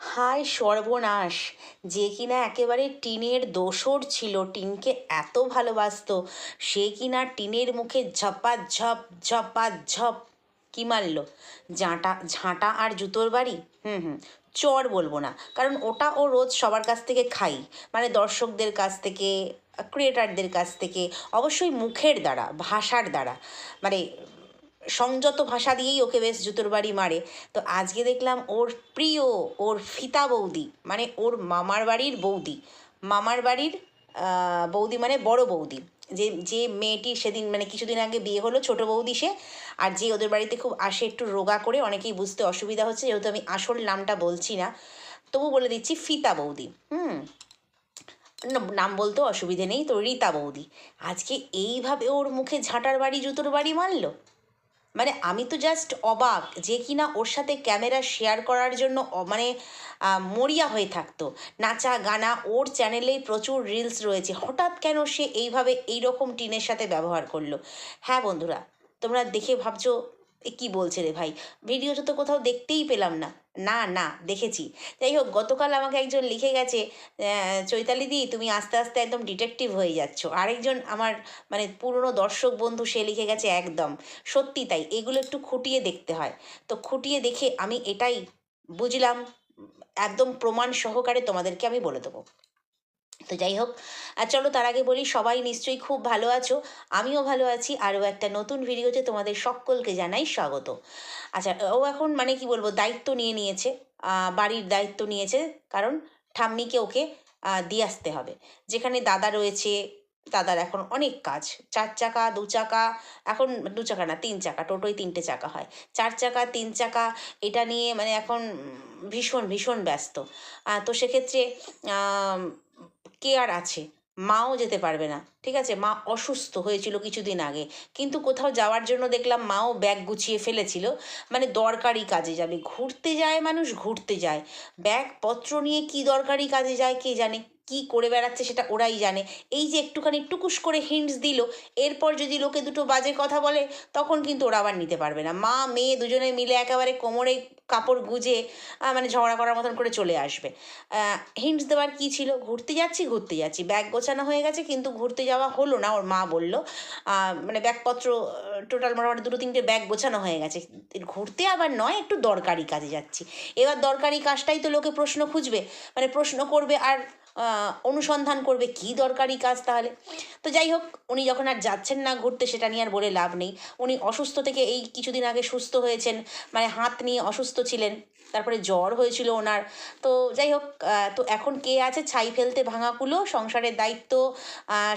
হায় সর্বনাশ, যে কিনা একেবারে টিনের দোসর ছিল, টিনকে এত ভালোবাসতো, সে কিনা টিনের মুখে ঝপাঝপ ঝপাঝপ কি মারল? ঝাঁটা ঝাঁটা আর জুতোর বাড়ি? হুম হুম, চর বলব না, কারণ ওটা ও রোজ সবার কাছ থেকে খাই মানে দর্শকদের কাছ থেকে, ক্রিয়েটারদের কাছ থেকে, অবশ্যই মুখের দ্বারা, ভাষার দ্বারা মানে সংযত ভাষা দিয়েই ওকে বেশ জুতোর বাড়ি মারে। তো আজকে দেখলাম ওর প্রিয়, ওর ফিতা বৌদি মানে ওর মামার বাড়ির বৌদি। মামার বাড়ির বৌদি মানে বড় বৌদি। যে যে মেয়েটি সেদিন মানে কিছুদিন আগে বিয়ে হলো, ছোট বৌদি সে, আর যে ওদের বাড়িতে খুব আসে একটু রোগা করে, অনেকেই বুঝতে অসুবিধা হচ্ছে, যেহেতু আমি আসল নামটা বলছি না। তবু বলে দিচ্ছি ফিতা বৌদি, হুম। নাম বলতেও অসুবিধে নেই, তো রীতা বৌদি। আজকে এইভাবে ওর মুখে ঝাঁটার বাড়ি, জুতোর বাড়ি মারলো? মানে আমি তো জাস্ট অবাক যে কিনা ওর সাথে ক্যামেরা শেয়ার করার জন্য মানে মরিয়া হয়ে থাকতো। নাচা, গানা, ওর চ্যানেলেই প্রচুর রিলস রয়েছে। হঠাৎ কেন সে এইভাবে এইরকম টিনের সাথে ব্যবহার করল? হ্যাঁ বন্ধুরা, তোমরা দেখে ভাবছ এ কী বলছে রে ভাই? ভিডিওটা তো কোথাও দেখতেই পেলাম না। না না, দেখেছি। যাই হোক, গতকাল আমাকে একজন লিখে গেছে চৈতালি দি, তুমি আস্তে আস্তে একদম ডিটেকটিভ হয়ে যাচ্ছ। আরেকজন আমার মানে পুরনো দর্শক বন্ধু, সে লিখে গেছে, একদম, সত্যি তাই, এগুলো একটু খুঁটিয়ে দেখতে হয়। তো খুঁটিয়ে দেখে আমি এটাই বুঝলাম, একদম প্রমাণ সহকারে তোমাদেরকে আমি বলে দেবো। তো যাই হোক, আর চলো তার আগে বলি, সবাই নিশ্চয়ই খুব ভালো আছো, আমিও ভালো আছি, আরও একটা নতুন ভিডিওতে তোমাদের সকলকে জানাই স্বাগত। আচ্ছা ও এখন মানে কি বলব, দায়িত্ব নিয়ে নিয়েছে বাড়ির দায়িত্ব নিয়েছে, কারণ ঠাম্মিকে ওকে দিয়ে আসতে হবে। যেখানে দাদা রয়েছে, দাদার এখন অনেক কাজ, চার চাকা, দু চাকা, এখন দু চাকা না, তিন চাকা, টোটোয় তিনটে চাকা হয়। চার চাকা, তিন চাকা, এটা নিয়ে মানে এখন ভীষণ ভীষণ ব্যস্ত। তো সেক্ষেত্রে আম, কে আর আছে। মাও যেতে পারবে না ঠিক আছে? মা অসুস্থ হয়েছিল কিছুদিন আগে। কিন্তু কোথাও যাওয়ার জন্য দেখলাম মাও ব্যাগ গুছিয়ে ফেলেছিল। মানে দরকারি কাজে যাবে। ঘুরতে যায় মানুষ ঘুরতে যায়। ব্যাগপত্র নিয়ে কি দরকারি কাজে যায় কে জানে? কি করে বেড়াচ্ছে সেটা ওরাই জানে। এই যে একটুখানি টুকুস করে হিন্টস দিল, এরপর যদি লোকে দুটো বাজে কথা বলে, তখন কিন্তু ওরা আবার নিতে পারবে না। মা, মেয়ে দুজনে মিলে একেবারে কোমরে কাপড় গুজে মানে ঝগড়া করার মতন করে চলে আসবে। হিন্টস দেওয়ার কী ছিল? ঘুরতে যাচ্ছি ঘুরতে যাচ্ছি। ব্যাগ গোছানো হয়ে গেছে, কিন্তু ঘুরতে যাওয়া হলো না, ওর মা বলল। মানে ব্যাগপত্র টোটাল মোটামুটি দুটো তিনটে ব্যাগ গোছানো হয়ে গেছে। ঘুরতে আবার নয়, একটু দরকারি কাজে যাচ্ছি। এবার দরকারি কাজটাই তো লোকে প্রশ্ন খুঁজবে মানে প্রশ্ন করবে আর অনুসন্ধান করবে, কি দরকারি কাজ তাহলে? তো যাই হোক, উনি যখন আর যাচ্ছেন না ঘুরতে, সেটা নিয়ে আর বলে লাভ নেই। উনি অসুস্থ থেকে এই কিছুদিন আগে সুস্থ হয়েছেন মানে হাত নিয়ে অসুস্থ ছিলেন, তারপরে জ্বর হয়েছিল ওনার। তো যাই হোক তো এখন কে আছে? ছাই ফেলতে ভাঙাকুলো সংসারের দায়িত্ব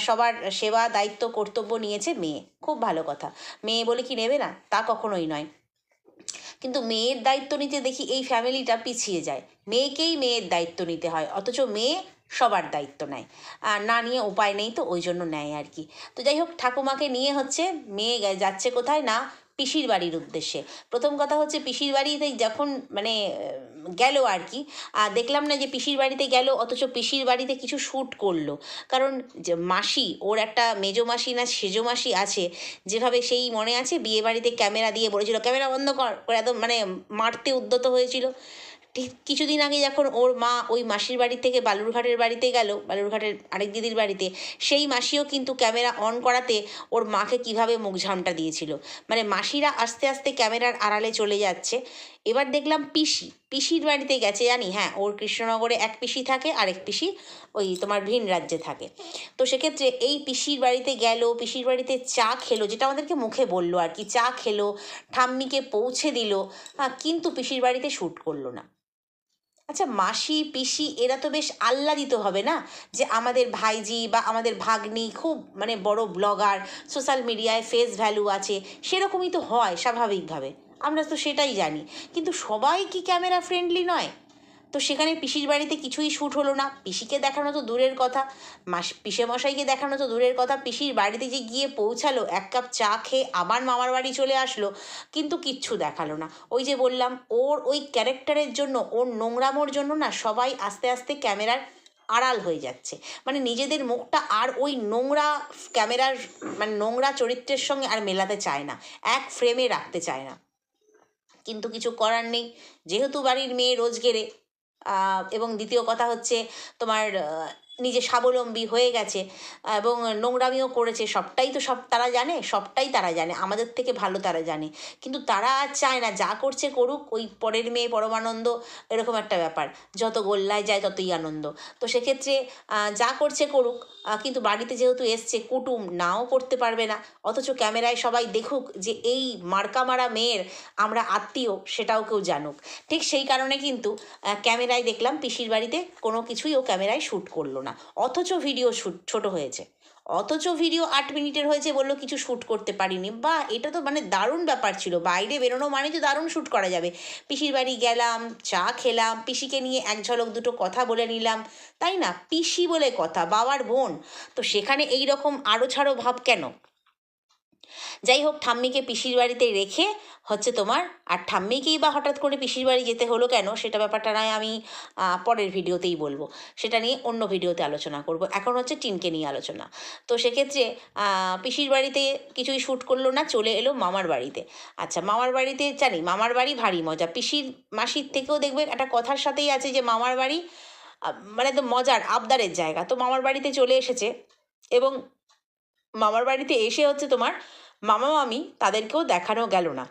সবার সেবা, দায়িত্ব, কর্তব্য নিয়েছে মেয়ে। খুব ভালো কথা। মেয়ে বলে কি নেবে না? তা কখনোই নয়। কিন্তু মেয়ের দায়িত্ব নিতে দেখি এই ফ্যামিলিটা পিছিয়ে যায়। মেয়েকেই মেয়ের দায়িত্ব নিতে হয়। অথচ মেয়ে সবার দায়িত্ব নেয়। আর না নিয়ে উপায় নেই তো ওই জন্য নেয় আর কি। তো যাই হোক ঠাকুমাকে নিয়ে হচ্ছে মেয়ে যাচ্ছে কোথায় না পিসির বাড়ির উদ্দেশ্যে। প্রথম কথা হচ্ছে পিসির বাড়িতে যখন মানে গেল আর কি আহ, দেখলাম না যে পিসির বাড়িতে গেল অথচ পিসির বাড়িতে কিছু শ্যুট করল। কারণ যে মাসি ওর একটা মেজো মাসি না সেজো মাসি আছে যেভাবে সেই মনে আছে বিয়ে বাড়িতে ক্যামেরা দিয়ে বলেছিল ক্যামেরা বন্ধ কর একদম মানে মারতে উদ্যত হয়েছিল। কিছুদিন আগে যখন ওর মা ওই মাসির বাড়ি থেকে বালুরঘাটের বাড়িতে গেল, বালুরঘাটের আরেক দিদির বাড়িতে, সেই মাসিও কিন্তু ক্যামেরা অন করাতে ওর মাকে কীভাবে মুখঝামটা দিয়েছিল। মানে মাসিরা আস্তে আস্তে ক্যামেরার আড়ালে চলে যাচ্ছে। এবার দেখলাম পিসি, পিসির বাড়িতে গেছে জানি হ্যাঁ ওর কৃষ্ণনগরে এক পিসি থাকে, আরেক পিসি ওই তোমার ভিন রাজ্যে থাকে। তো সেক্ষেত্রে এই পিসির বাড়িতে গেল, পিসির বাড়িতে চা খেলো, যেটা আমাদেরকে মুখে বলল আর কি, চা খেলো, ঠাম্মিকে পৌঁছে দিল হ্যাঁ কিন্তু পিসির বাড়িতে শ্যুট করল না। আচ্ছা মাসি, পিসি এরা তো বেশ আহ্লাদিত হবে না? যে আমাদের ভাইজি বা আমাদের ভাগ্নি খুব মানে বড় ব্লগার সোশ্যাল মিডিয়ায় ফেস ভ্যালু আছে, সেরকমই তো হয় স্বাভাবিকভাবে। আমরা তো সেটাই জানি। কিন্তু সবাই কি ক্যামেরা ফ্রেন্ডলি নয়? তো সেখানে পিসির বাড়িতে কিছুই শ্যুট হলো না। পিসিকে দেখানো তো দূরের কথা। মাস পিসে মশাইকে দেখানো তো দূরের কথা। পিসির বাড়িতে যে গিয়ে পৌঁছালো এক কাপ চা খেয়ে আবার মামার বাড়ি চলে আসলো কিন্তু কিচ্ছু দেখাল না। ওই যে বললাম ওর ওই ক্যারেক্টারের জন্য ওর নোংরামোর জন্য না সবাই আস্তে আস্তে ক্যামেরার আড়াল হয়ে যাচ্ছে। মানে নিজেদের মুখটা আর ওই নোংরা ক্যামেরার মানে নোংরা চরিত্রের সঙ্গে আর মেলাতে চায় না। এক ফ্রেমে রাখতে চায় না। কিন্তু কিছু করার নেই। যেহেতু বাড়ির মেয়ে রোজ গেলে আহ, এবং দ্বিতীয় কথা হচ্ছে তোমার নিজে স্বাবলম্বী হয়ে গেছে এবং নোংরামিও করেছে। সবটাই তো সব তারা জানে, সবটাই তারা জানে। আমাদের থেকে ভালো তারা জানে। কিন্তু তারা আর চায় না, যা করছে করুক, ওই পরের মেয়ে পরমানন্দ, এরকম একটা ব্যাপার। যত গোল্লায় যায়, ততই আনন্দ। তো সেক্ষেত্রে যা করছে করুক কিন্তু বাড়িতে যেহেতু এসছে, কুটুম নাও করতে পারবে না। অথচ ক্যামেরায় সবাই দেখুক যে, এই মার্কা মারা মেয়ের আমরা আত্মীয়, সেটাও কেউ জানুক। ঠিক সেই কারণে কিন্তু ক্যামেরায় দেখলাম, পিসির বাড়িতে কোনো কিছুই ও ক্যামেরায় শ্যুট করল না অথচ ভিডিও শ্যুট ছোট হয়েছে। অথচ ভিডিও আট মিনিটের হয়েছে বলল কিছু শ্যুট করতে পারিনি। বা এটা তো মানে দারুণ ব্যাপার ছিল। বাইরে বেরোনো মানে তো দারুণ শ্যুট করা যাবে। পিসির বাড়ি গেলাম, চা খেলাম, পিসিকে নিয়ে এক ঝলক দুটো কথা বলে নিলাম। তাই না? পিসি বলে কথা, বাবার বোন। তো সেখানে এই রকম আড়ো ছাড়ো ভাব কেন? যাই হোক, ঠাম্মিকে পিসির বাড়িতে রেখে হচ্ছে তোমার, আর ঠাম্মিকেই বা হঠাৎ করে পিসির বাড়ি যেতে হলো কেন, সেটা ব্যাপারটা নয় আমি পরের ভিডিওতেই বলব। সেটা নিয়ে অন্য ভিডিওতে আলোচনা করব। এখন হচ্ছে টিনকে নিয়ে আলোচনা। তো সেক্ষেত্রে পিসির বাড়িতে কিছুই শ্যুট করল না, চলে এলো মামার বাড়িতে। আচ্ছা মামার বাড়িতে জানি, মামার বাড়ি ভারী মজা। পিসির মাসির থেকেও দেখবে একটা কথার সাথেই আছে যে, মামার বাড়ি মানে তো মজার, আবদারের জায়গা। তো মামার বাড়িতে চলে এসেছে এবং মামার বাড়িতে এসে হচ্ছে তোমার মামা মামি তাদেরকেও দেখানো গেল না।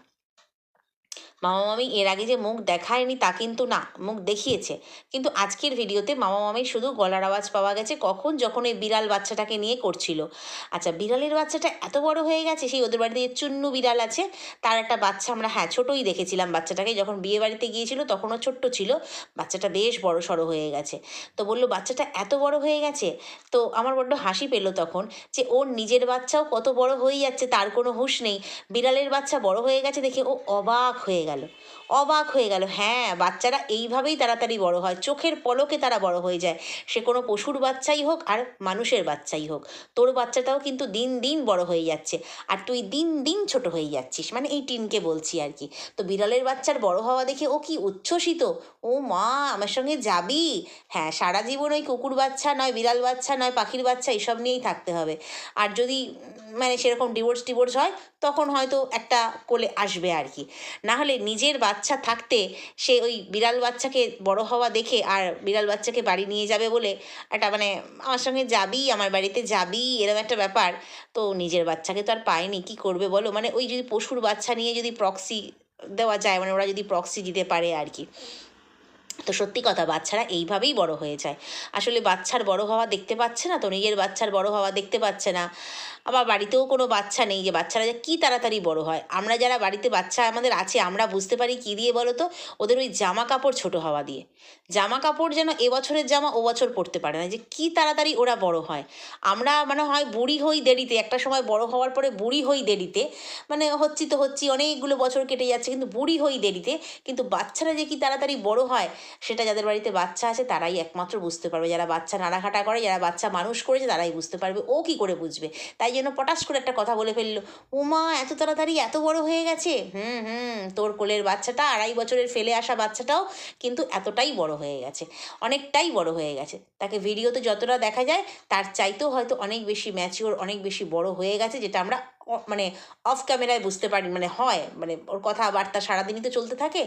মামা মামি এর আগে যে মুখ দেখায়নি তা কিন্তু না, মুখ দেখিয়েছে। কিন্তু আজকের ভিডিওতে মামা মামির শুধু গলার আওয়াজ পাওয়া গেছে কখন যখন ওই বিড়াল বাচ্চাটাকে নিয়ে করছিল। আচ্ছা বিড়ালের বাচ্চাটা এত বড় হয়ে গেছে, সেই ওদের বাড়িতে চুন্নু বিড়াল আছে, তার একটা বাচ্চা আমরা হ্যাঁ ছোটোই দেখেছিলাম বাচ্চাটাকে। যখন বিয়ে বাড়িতে গিয়েছিল তখনও ছোট্ট ছিল, বাচ্চাটা বেশ বড় সড়ো হয়ে গেছে। তো বলল, বাচ্চাটা এত বড় হয়ে গেছে? তো আমার বড্ড হাসি পেল তখন যে ওর নিজের বাচ্চাও কত বড় হয়ে যাচ্ছে, তার কোনো হুঁশ নেই। বিড়ালের বাচ্চা বড় হয়ে গেছে দেখে ও অবাক হয়ে গেল। অবাক হয়ে গেল হ্যাঁ বাচ্চারা এইভাবেই তাড়াতাড়ি বড় হয়। চোখের পলকে তারা বড় হয়ে যায়। সে কোনো পশুর বাচ্চাই হোক আর মানুষের বাচ্চাই হোক। তোর বাচ্চাটাও কিন্তু দিন দিন বড় হয়ে যাচ্ছে। আর তুই দিন দিন ছোট হয়ে যাচ্ছিস। মানে এই টিনকে বলছি আর কি। তো বিড়ালের বাচ্চার বড় হওয়া দেখে ও কি উচ্ছ্বসিত? ও মা, আমার সঙ্গে যাবি? হ্যাঁ সারা জীবন ওই কুকুর বাচ্চা নয়, বিড়াল বাচ্চা নয়, পাখির বাচ্চা, এসব নিয়েই থাকতে হবে। আর যদি মানে সেরকম ডিভোর্স টিভোর্স হয়, তখন হয়তো একটা কোলে আসবে আর কি। না হলে নিজের বাচ্চা থাকতে সে ওই বিড়াল বাচ্চাকে বড় হওয়া দেখে আর বিড়াল বাচ্চাকে বাড়ি নিয়ে যাবে বলে একটা মানে আমার সঙ্গে যাবি, আমার বাড়িতে যাবি এরকম একটা ব্যাপার। তো নিজের বাচ্চাকে তো আর পায়নি, কি করবে বলো? মানে ওই যদি পশুর বাচ্চা নিয়ে যদি প্রক্সি দেওয়া যায় মানে ওরা যদি প্রক্সি দিতে পারে আর কি। তো সত্যি কথা, বাচ্চারা এইভাবেই বড় হয়ে যায়। আসলে বাচ্চার বড় হওয়া দেখতে পাচ্ছে না তো, নিজের বাচ্চার বড় হওয়া দেখতে পাচ্ছে না। আবার বাড়িতেও কোনো বাচ্চা নেই যে বাচ্চারা যে কী তাড়াতাড়ি বড় হয়। আমরা যারা বাড়িতে বাচ্চা আমাদের আছে, আমরা বুঝতে পারি কী দিয়ে বলো তো, ওদের ওই জামা কাপড় ছোট হওয়া দিয়ে। জামা কাপড় যেন এবছরের জামা ও বছর পরতে পারে না, যে কী তাড়াতাড়ি ওরা বড় হয়। আমরা মানে হয় বুড়ি হই দেরিতে, একটা সময় বড় হওয়ার পরে বুড়ি হই দেরিতে মানে হচ্ছি তো হচ্ছি, অনেকগুলো বছর কেটে যাচ্ছে, কিন্তু বুড়ি হই দেরিতে, কিন্তু বাচ্চারা যে কী তাড়াতাড়ি বড় হয় সেটা যাদের বাড়িতে বাচ্চা আছে তারাই একমাত্র বুঝতে পারবে। যারা বাচ্চা নাড়াঘাটা করে, যারা বাচ্চা মানুষ করেছে তারাই বুঝতে পারবে ও কি করে বুঝবে। তাই জন্য পটাশ করে একটা কথা বলে ফেলল, উমা, এত তাড়াতাড়ি এত বড় হয়ে গেছে? হুম হুম, তোর কোলের বাচ্চাটা, আড়াই বছরের ফেলে আসা বাচ্চাটাও কিন্তু এতটাই বড় হয়ে গেছে, অনেকটাই বড় হয়ে গেছে। তাকে ভিডিওতে যতটা দেখা যায়, তার চাইতেও হয়তো অনেক বেশি ম্যাচিওর অনেক বেশি বড় হয়ে গেছে, যেটা আমরা মানে অফ ক্যামেরায় বুঝতে পারি মানে হয় মানে ওর কথাবার্তা সারাদিনই তো চলতে থাকে।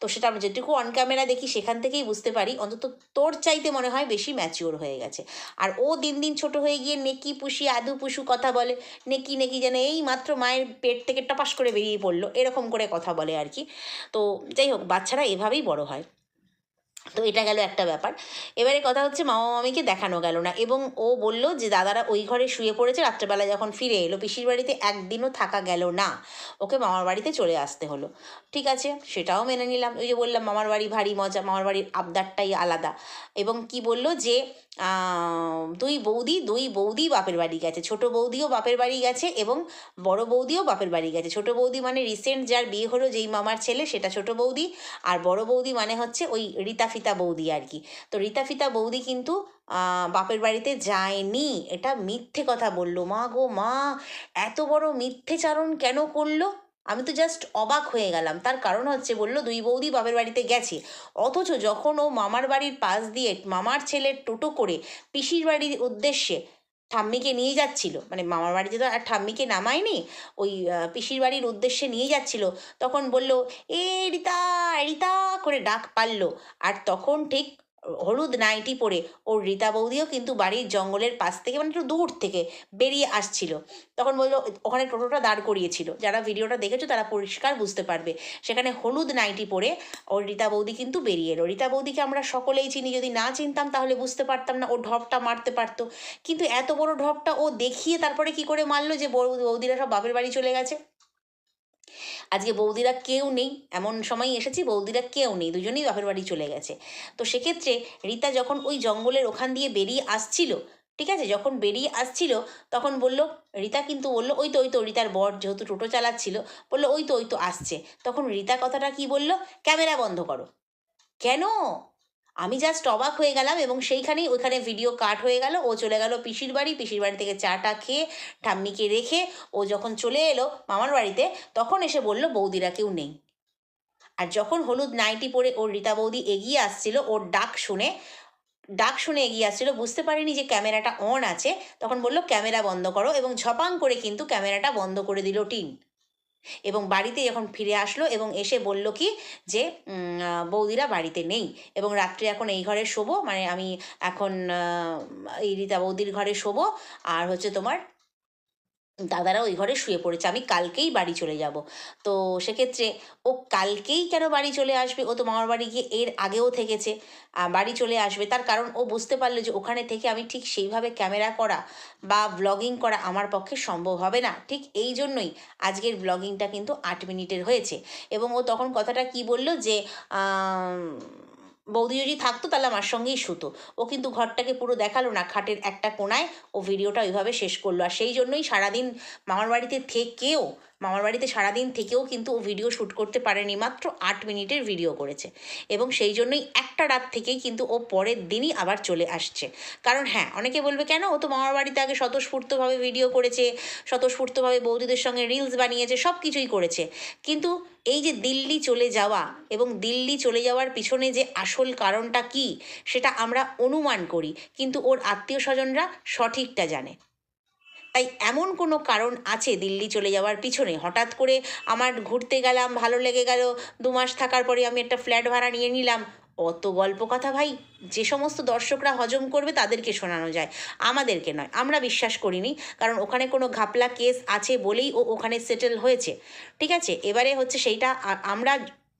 তো সেটা আমরা যেটুকু অন ক্যামেরা দেখি, সেখান থেকেই বুঝতে পারি। অন্তত তোর চাইতে মনে হয় বেশি ম্যাচিওর হয়ে গেছে। আর ও দিন দিন ছোট হয়ে গিয়ে নেকি পুষি, আদু পুষু কথা বলে, নেকি নেকি যেন এই মাত্র মায়ের পেট থেকে টপাস করে বেরিয়ে পড়ল, এরকম করে কথা বলে আর কি। তো যাই হোক, বাচ্চারা এভাবেই বড় হয়। তো এটা গেল একটা ব্যাপার। এবারে কথা হচ্ছে মামা মামিকে দেখানো গেল না এবং ও বলল যে দাদারা ওই ঘরে শুয়ে পড়েছে, রাত্রেবেলা যখন ফিরে এলো পিসির বাড়িতে একদিনও থাকা গেল না। ওকে মামার বাড়িতে চলে আসতে হলো। ঠিক আছে, সেটাও মেনে নিলাম। ওই যে বললাম মামার বাড়ি ভারী মজা, মামার বাড়ির আবদারটাই আলাদা। এবং কি বলল যে দুই বৌদি দুই বৌদি বাপের বাড়ি গেছে। ছোট বৌদিও বাপের বাড়ি গেছে এবং বড় বৌদিও বাপের বাড়ি গেছে। ছোট বৌদি মানে রিসেন্ট যার বিয়ে হলো, যেই মামার ছেলে, সেটা ছোট বৌদি। আর বড় বৌদি মানে হচ্ছে ওই রীতা ফিতা বৌদি আর কি তো রিতাফিতা বৌদি কিন্তু বাপের বাড়িতে যায়নি। এটা মিথ্যে কথা বলল। মা গো, মা, এত বড় মিথ্যেচারণ কেন করল? আমি তো জাস্ট অবাক হয়ে গেলাম। তার কারণ হচ্ছে, বলল দুই বৌদি বাপের বাড়িতে গেছে। অথচ যখন ও মামার বাড়ির পাশ দিয়ে মামার ছেলের টোটো করে পিসির বাড়ির উদ্দেশ্যে ঠাম্মিকে নিয়ে যাচ্ছিল মানে মামার বাড়িতে তো আর ঠাম্মিকে নামায়নি, ওই পিসির বাড়ির উদ্দেশ্যে নিয়ে যাচ্ছিল, তখন বলল, এ রিতা রিতা, করে ডাক পারল, আর তখন ঠিক হলুদ নাইটি পরে ওর রীতা বৌদিও কিন্তু বাড়ির জঙ্গলের পাশ থেকে মানে একটু দূর থেকে বেরিয়ে আসছিল। তখন বলল, ওখানে টোটোটা দাঁড় করিয়েছিল। যারা ভিডিওটা দেখেছ তারা পরিষ্কার বুঝতে পারবে। সেখানে হলুদ নাইটি পরে ওর রীতা বৌদি কিন্তু বেরিয়ে এলো। রীতা বৌদিকে আমরা সকলেই চিনি। যদি না চিনতাম তাহলে বুঝতে পারতাম না। ও ঢপটা মারতে পারতো। কিন্তু এত বড় ঢপটা ও দেখিয়ে তারপরে কি করে মারলো যে বৌদিরা সব বাপের বাড়ি চলে গেছে? আজকে বৌদিরা কেউ নেই, এমন সময় এসেছি বৌদিরা কেউ নেই, দুজনেই বাপের বাড়ি চলে গেছে। তো সেক্ষেত্রে রীতা যখন ওই জঙ্গলের ওখান দিয়ে বেরিয়ে আসছিল, ঠিক আছে? যখন বেরিয়ে আসছিল, তখন বলল, রীতা কিন্তু বলল, ওই তো ওই তো, রীতার বর যেহেতু টোটো চালাচ্ছিল, বলল, ওই তো ওই তো, আসছে। তখন রীতা কথাটা কি বলল? ক্যামেরা বন্ধ করো। কেন? আমি জাস্ট অবাক হয়ে গেলাম এবং সেইখানেই ওইখানে ভিডিও কাট হয়ে গেল। ও চলে গেল পিসির বাড়ি পিসির বাড়ি থেকে চাটা খেয়ে ঠাম্মিকে রেখে ও যখন চলে এলো মামার বাড়িতে, তখন এসে বলল, বৌদিরা কেউ নেই। আর যখন হলুদ নাইটি পরে ওর রীতা বৌদি এগিয়ে আসছিল, ওর ডাক শুনে ডাক শুনে এগিয়ে আসছিল, বুঝতে পারিনি যে ক্যামেরাটা অন আছে, তখন বলল, ক্যামেরা বন্ধ করো। এবং ঝপাং করে কিন্তু ক্যামেরাটা বন্ধ করে দিল টিন। এবং বাড়িতে এখন ফিরে আসলো এবং এসে বলল কি যে বৌদিরা বাড়িতে নেই এবং রাত্রে এখন এই ঘরে শোবো মানে আমি এখন এই রীতা বৌদির ঘরে শোবো, আর হচ্ছে তোমার দাদারা ওই ঘরে শুয়ে পড়েছে, আমি কালকেই বাড়ি চলে যাব। তো সেক্ষেত্রে ও কালকেই কেন বাড়ি চলে আসবে? ও তো মামার বাড়ি গিয়ে এর আগেও থেকেছে বাড়ি চলে আসবে। তার কারণ ও বুঝতে পারল যে ওখানে থেকে আমি ঠিক সেইভাবে ক্যামেরা করা বা ব্লগিং করা আমার পক্ষে সম্ভব হবে না। ঠিক এই জন্যই আজকের ব্লগিংটা কিন্তু আট মিনিটের হয়েছে। এবং ও তখন কথাটা কি বলল যে বৌদি যদি থাকতো তাহলে আমার সঙ্গেই শুতো। ও কিন্তু ঘরটাকে পুরো দেখাল না, খাটের একটা কোনায়। ও ভিডিওটা ওইভাবে শেষ করল। আর সেই জন্যই সারাদিন মামার বাড়িতে থেকেও মামার বাড়িতে সারাদিন থেকেও কিন্তু ও ভিডিও শ্যুট করতে পারেনি, মাত্র আট মিনিটের ভিডিও করেছে। এবং সেই জন্যই একটা রাত থেকেই কিন্তু ও পরের দিনই আবার চলে আসছে। কারণ হ্যাঁ অনেকে বলবে, কেন? ও তো মামার বাড়িতে আগে স্বতঃস্ফূর্তভাবে ভিডিও করেছে, স্বতঃস্ফূর্তভাবে বৌদিদের সঙ্গে রিলস বানিয়েছে সব কিছুই করেছে। কিন্তু এই যে দিল্লি চলে যাওয়া এবং দিল্লি চলে যাওয়ার পিছনে যে আসল কারণটা কি, সেটা আমরা অনুমান করি। কিন্তু ওর আত্মীয় স্বজনরা সঠিকটা জানে। তাই এমন কোনো কারণ আছে দিল্লি চলে যাওয়ার পিছনে? হঠাৎ করে আমার ঘুরতে গেলাম, ভালো লেগে গেল, দু মাস থাকার পরে আমি একটা ফ্ল্যাট ভাড়া নিয়ে নিলাম। অত গল্প কথা ভাই, যে সমস্ত দর্শকরা হজম করবে তাদেরকে শোনানো যায়, আমাদেরকে নয়, আমরা বিশ্বাস করিনি, কারণ ওখানে কোনো ঘাপলা কেস আছে বলেই ও ওখানে সেটেল হয়েছে। ঠিক আছে, এবারে হচ্ছে সেইটা আমরা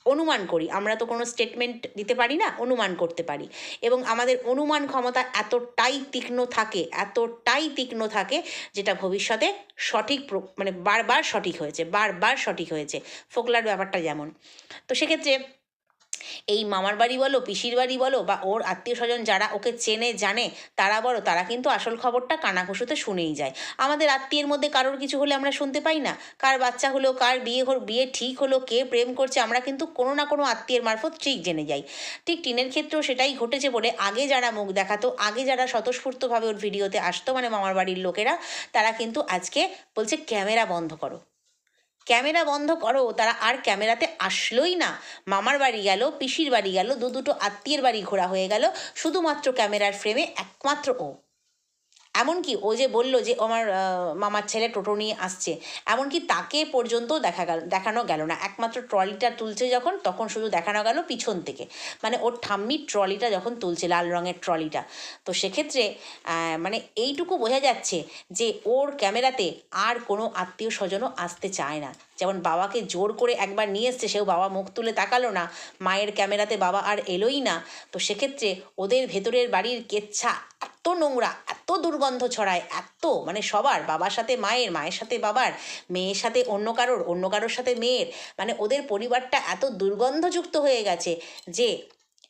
অনুমান করি। আমরা তো কোনো স্টেটমেন্ট দিতে পারি না, অনুমান করতে পারি। এবং আমাদের অনুমান ক্ষমতা এতটাই তীক্ষ্ণ থাকে, এতটাই তীক্ষ্ণ থাকে যেটা ভবিষ্যতে সঠিক মানে বারবার সঠিক হয়েছে, বারবার সঠিক হয়েছে। ফোকলার ব্যাপারটা যেমন। তো সেক্ষেত্রে এই মামার বাড়ি বলো, পিসির বাড়ি বলো বা ওর আত্মীয় স্বজন যারা ওকে চেনে, জানে, তারা বলো, তারা কিন্তু আসল খবরটা কানাঘুষোতে শুনেই যায়। আমাদের আত্মীয়ের মধ্যে কারোর কিছু হলে আমরা শুনতে পাই না। কার বাচ্চা হলো, কার বিয়ে হল, বিয়ে ঠিক হলো, কে প্রেম করছে, আমরা কিন্তু কোনো না কোনো আত্মীয়ের মারফত ঠিক জেনে যাই। ঠিক টিনের ক্ষেত্রেও সেটাই ঘটেছে বলে আগে যারা মুখ দেখাতো, আগে যারা স্বতঃস্ফূর্তভাবে ওর ভিডিওতে আসতো মানে মামার বাড়ির লোকেরা, তারা কিন্তু আজকে বলছে, ক্যামেরা বন্ধ করো। ক্যামেরা বন্ধ করো, তারা আর ক্যামেরাতে আসলোই না। মামার বাড়ি গেল, পিসির বাড়ি গেল, দু দুটো আত্মীয়ের বাড়ি ঘোরা হয়ে গেল, শুধুমাত্র ক্যামেরার ফ্রেমে একমাত্র ও। এমনকি ও যে বলল যে আমার মামার ছেলে টোটো নিয়ে আসছে, এমনকি তাকে পর্যন্ত দেখা গেল, দেখানো গেল না। একমাত্র ট্রলিটা তুলছে যখন, তখন শুধু দেখানো গেল পিছন থেকে। মানে ওর ঠাম্মির ট্রলিটা যখন তুলছে, লাল রঙের ট্রলিটা। তো সেক্ষেত্রে মানে এইটুকু বোঝা যাচ্ছে যে ওর ক্যামেরাতে আর কোনো আত্মীয় স্বজনও আসতে চায় না। যেমন বাবাকে জোর করে একবার নিয়ে এসছে, সেও বাবা মুখ তুলে তাকালো না। মায়ের ক্যামেরাতে বাবা আর এলোই না। তো সেক্ষেত্রে ওদের ভেতরের বাড়ির কেচ্ছা এত নোংরা, এত দুর্গন্ধ ছড়ায়, এত মানে সবার, বাবার সাথে মায়ের মায়ের সাথে বাবার, মেয়ের সাথে অন্য কারোর অন্য কারোর সাথে মেয়ের। মানে ওদের পরিবারটা এত দুর্গন্ধযুক্ত হয়ে গেছে যে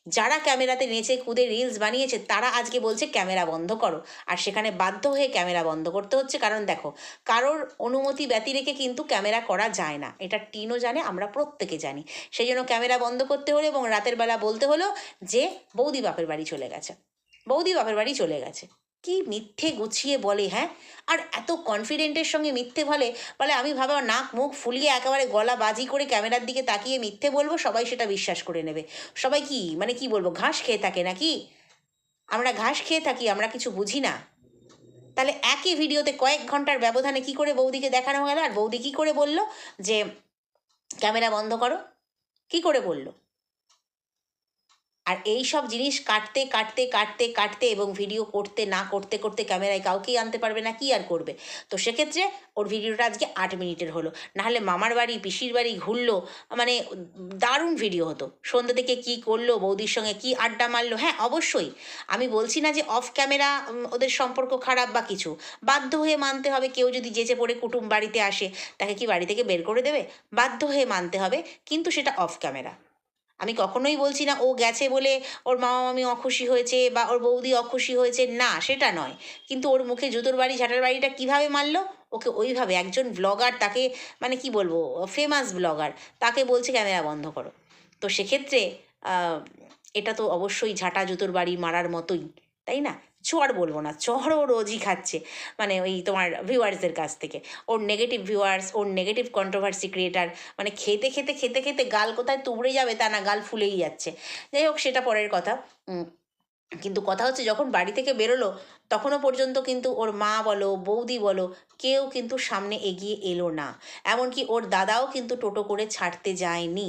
যারা ক্যামেরাতে নেচে কুদে রিলস বানিয়েছে, তারা আজকে বলছে ক্যামেরা বন্ধ করো। আর সেখানে বাধ্য হয়ে ক্যামেরা বন্ধ করতে হচ্ছে। কারণ দেখো, কারোর অনুমতি ব্যতি রেখে কিন্তু ক্যামেরা করা যায় না। এটা টিনও জানে, আমরা প্রত্যেকে জানি। সেই জন্য ক্যামেরা বন্ধ করতে হলো এবং রাতের বেলা বলতে হলো যে, বৌদি বাপের বাড়ি চলে গেছে। বৌদি বাপের বাড়ি চলে গেছে। কি মিথ্যে গুছিয়ে বলে হ্যাঁ? আর এত কনফিডেন্টের সঙ্গে মিথ্যে বলে বলে আমি ভাবা নাক মুখ ফুলিয়ে একেবারে গলা বাজি করে ক্যামেরার দিকে তাকিয়ে মিথ্যে বলব, সবাই সেটা বিশ্বাস করে নেবে। সবাই কি মানে কি বলব, ঘাস খেয়ে থাকে নাকি? আমরা ঘাস খেয়ে থাকি, আমরা কিছু বুঝি না। তাহলে একই ভিডিওতে কয়েক ঘণ্টার ব্যবধানে কি করে বৌদিকে দেখানো গেল আর বৌদি কি করে বলল যে, ক্যামেরা বন্ধ করো? কি করে বলল? আর এই সব জিনিস কাটতে কাটতে কাটতে কাটতে এবং ভিডিও করতে, না করতে করতে ক্যামেরায় কাউকেই আনতে পারবে না, কি আর করবে? তো সেক্ষেত্রে ওর ভিডিওটা আজকে আট মিনিটের হলো। নাহলে মামার বাড়ি, পিসির বাড়ি ঘুরলো মানে দারুণ ভিডিও হতো। সন্ধ্যে থেকে কি করল, বৌদির সঙ্গে কি আড্ডা মারলো? হ্যাঁ অবশ্যই। আমি বলছি না যে অফ ক্যামেরা ওদের সম্পর্ক খারাপ বা কিছু। বাধ্য হয়ে মানতে হবে কেউ যদি যেচে পড়ে কুটুম বাড়িতে আসে, তাকে কি বাড়ি থেকে বের করে দেবে? বাধ্য হয়ে মানতে হবে, কিন্তু সেটা অফ ক্যামেরা আমি কখনোই বলছি না, ও গেছে বলে ওর মামা মামি অখুশি হয়েছে বা ওর বৌদি অখুশি হয়েছে। না, সেটা নয়। কিন্তু ওর মুখে জুতোর বাড়ি ঝাঁটার বাড়িটা কীভাবে মারলো? ওকে ওইভাবে একজন ব্লগার তাকে মানে কি বলব ফেমাস ব্লগার তাকে বলছে, ক্যামেরা বন্ধ করো। তো সেক্ষেত্রে এটা তো অবশ্যই ঝাঁটা জুতোর বাড়ি মারার মতোই, তাই না? চড় বলব না চড়ও রোজই খাচ্ছে। মানে ওই তোমার ভিউয়ার্সদের কাছ থেকে। ওর নেগেটিভ ভিউয়ার্স ওর নেগেটিভ কন্ট্রোভার্সি ক্রিয়েটার মানে খেতে খেতে খেতে খেতে গাল কোথায় তুবড়ে যাবে তা না, গাল ফুলেই যাচ্ছে। যাই হোক, সেটা পরের কথা। কিন্তু কথা হচ্ছে যখন বাড়ি থেকে বেরোলো, তখনও পর্যন্ত কিন্তু ওর মা বলো, বৌদি বলো, কেউ কিন্তু সামনে এগিয়ে এলো না। এমনকি ওর দাদাও কিন্তু টোটো করে ছাড়তে যায়নি।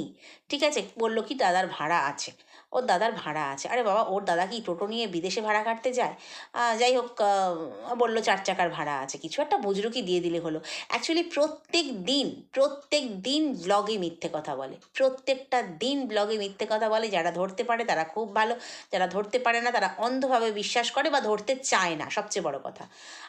ঠিক আছে? বলল কি, দাদার ভাড়া আছে। ওর দাদার ভাড়া আছে। আরে বাবা, ওর দাদা কি টোটো নিয়ে বিদেশে ভাড়া কাটতে যায়? যাই হোক বলল চার চাকার ভাড়া আছে। কিছু একটা বুজরুকি দিয়ে দিলে হলো। অ্যাকচুয়ালি প্রত্যেক দিন প্রত্যেক দিন ব্লগে মিথ্যে কথা বলে। প্রত্যেকটা দিন ব্লগে মিথ্যে কথা বলে। যারা ধরতে পারে তারা খুব ভালো। যারা ধরতে পারে না তারা অন্ধভাবে বিশ্বাস করে বা ধরতে চায় না, সবচেয়ে বড় কথা।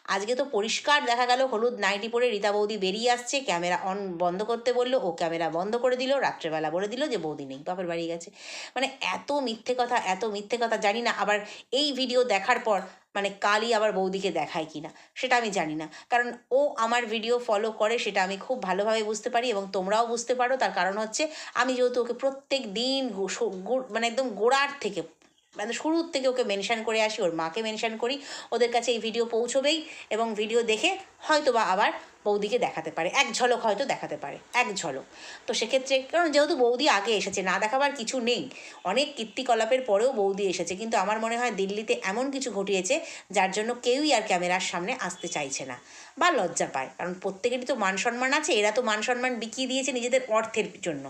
আজকে তো পরিষ্কার দেখা গেল, হলুদ নাইটি পরে রীতা বৌদি বেরিয়ে আসছে। ক্যামেরা অন বন্ধ করতে বলল। ও ক্যামেরা বন্ধ করে দিল। রাত্রেবেলা বলে দিল যে বৌদি নেই, বাপের বাড়ি গেছে। মানে এত মিথ্যে কথা, এত মিথ্যে কথা জানি না, আবার এই ভিডিও দেখার পর মানে কালই আবার বৌদিকে দেখায় কি না সেটা আমি জানি না। কারণ ও আমার ভিডিও ফলো করে, সেটা আমি খুব ভালোভাবে বুঝতে পারি এবং তোমরাও বুঝতে পারো। তার কারণ হচ্ছে আমি যেহেতু ওকে প্রত্যেক দিন মানে একদম গোড়ার থেকে মানে শুরুর থেকে ওকে মেনশান করে আসি, ওর মাকে মেনশন করি, ওদের কাছে এই ভিডিও পৌঁছবেই এবং ভিডিও দেখে হয়তো বা আবার বৌদিকে দেখাতে পারে, এক ঝলক হয়তো দেখাতে পারে, এক ঝলক। তো সেক্ষেত্রে, কারণ যেহেতু বৌদি আগে এসেছে, না দেখাবার কিছু নেই, অনেক কীর্তিকলাপের পরেও বৌদি এসেছে, কিন্তু আমার মনে হয় দিল্লিতে এমন কিছু ঘটিয়েছে যার জন্য কেউই আর ক্যামেরার সামনে আসতে চাইছে না বা লজ্জা পায়, কারণ প্রত্যেকেরই তো মান সম্মান আছে, এরা তো মান সম্মান বিকিয়ে দিয়েছে নিজেদের অর্থের জন্য।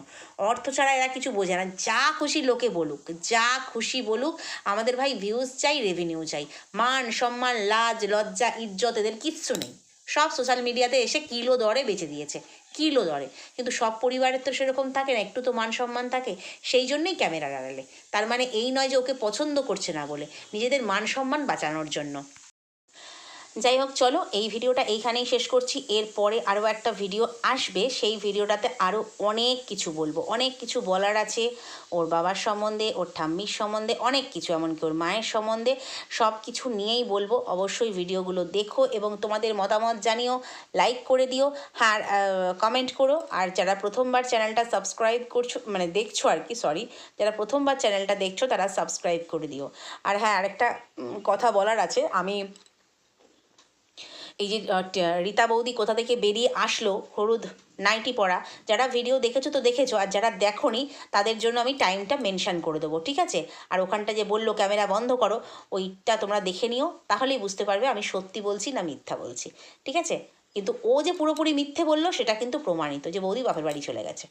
অর্থ ছাড়া এরা কিছু বোঝে না, যা খুশি লোকে বলুক, যা খুশি বলুক, আমাদের ভাই ভিউজ চাই রেভিনিউ চাই, মান সম্মান, লাজ, লজ্জা, ইজ্জত, এদের কিচ্ছু নেই। সব সোশ্যাল মিডিয়াতে এসে কিলো দরে বেচে দিয়েছে, কিলো দরে। কিন্তু সব পরিবারের তো সেরকম থাকে না, একটু তো মান সম্মান থাকে, সেই জন্যই ক্যামেরা লাগালে। তার মানে এই নয় যে ওকে পছন্দ করছে না বলে, নিজেদের মান সম্মান বাঁচানোর জন্য। যাই হোক চলো এই ভিডিওটা এইখানেই শেষ করছি। এরপরে আরও একটা ভিডিও আসবে। সেই ভিডিওটাতে আরও অনেক কিছু বলব। অনেক কিছু বলার আছে ওর বাবার সম্বন্ধে, ওর ঠাম্মির সম্বন্ধে, অনেক কিছু, এমনকি ওর মায়ের সম্বন্ধে। সব কিছু নিয়েই বলব। অবশ্যই ভিডিওগুলো দেখো এবং তোমাদের মতামত জানিও লাইক করে দিও। হ্যাঁ কমেন্ট করো। আর যারা প্রথমবার চ্যানেলটা সাবস্ক্রাইব করছ মানে দেখছ আর কি সরি যারা প্রথমবার চ্যানেলটা দেখছ তারা সাবস্ক্রাইব করে দিও। আর হ্যাঁ আরেকটা কথা বলার আছে। আমি এই যে রীতা বৌদি কোথা থেকে বেরিয়ে আসলো, হলুদ নাইটি পরা, যারা ভিডিও দেখেছ তো দেখেছ, আর যারা দেখোনি, তাদের জন্য আমি টাইমটা মেনশান করে দেবো, ঠিক আছে? আর ওখানটা যে বলল, ক্যামেরা বন্ধ করো, ওইটা তোমরা দেখে নিও, তাহলেই বুঝতে পারবে আমি সত্যি বলছি না মিথ্যা বলছি, ঠিক আছে? কিন্তু ও যে পুরোপুরি মিথ্যে বলল, সেটা কিন্তু প্রমাণিত যে বৌদি বাপের বাড়ি চলে গেছে।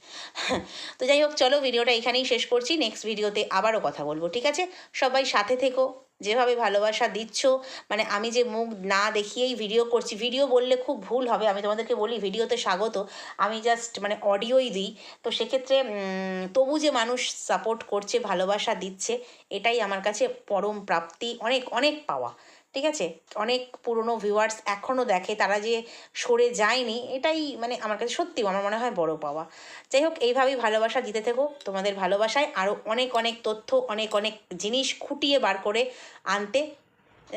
তো যাই হোক, চলো ভিডিওটা এখানেই শেষ করছি। নেক্সট ভিডিওতে আবারও কথা বলব, ঠিক আছে? সবাই সাথে থেকো, যেভাবে ভালোবাসা দিচ্ছ। মানে আমি যে মুখ না দেখিয়েই ভিডিও করছি ভিডিও বললে খুব ভুল হবে। আমি তোমাদেরকে বলি ভিডিওতে স্বাগত। আমি জাস্ট মানে অডিওই দিই। তো সেক্ষেত্রে তবু যে মানুষ সাপোর্ট করছে, ভালোবাসা দিচ্ছে, এটাই আমার কাছে পরম প্রাপ্তি, অনেক অনেক পাওয়া। ঠিক আছে? অনেক পুরনো ভিউয়ার্স এখনও দেখে, তারা যে সরে যায়নি, এটাই মানে আমার কাছে সত্যি আমার মনে হয় বড় পাওয়া। যাই হোক, এইভাবেই ভালোবাসা দিতে থেকো। তোমাদের ভালোবাসায় আরও অনেক অনেক তথ্য, অনেক অনেক জিনিস খুঁটিয়ে বার করে আনতে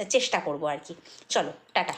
চেষ্টা করব আর কি। চলো, টাটা।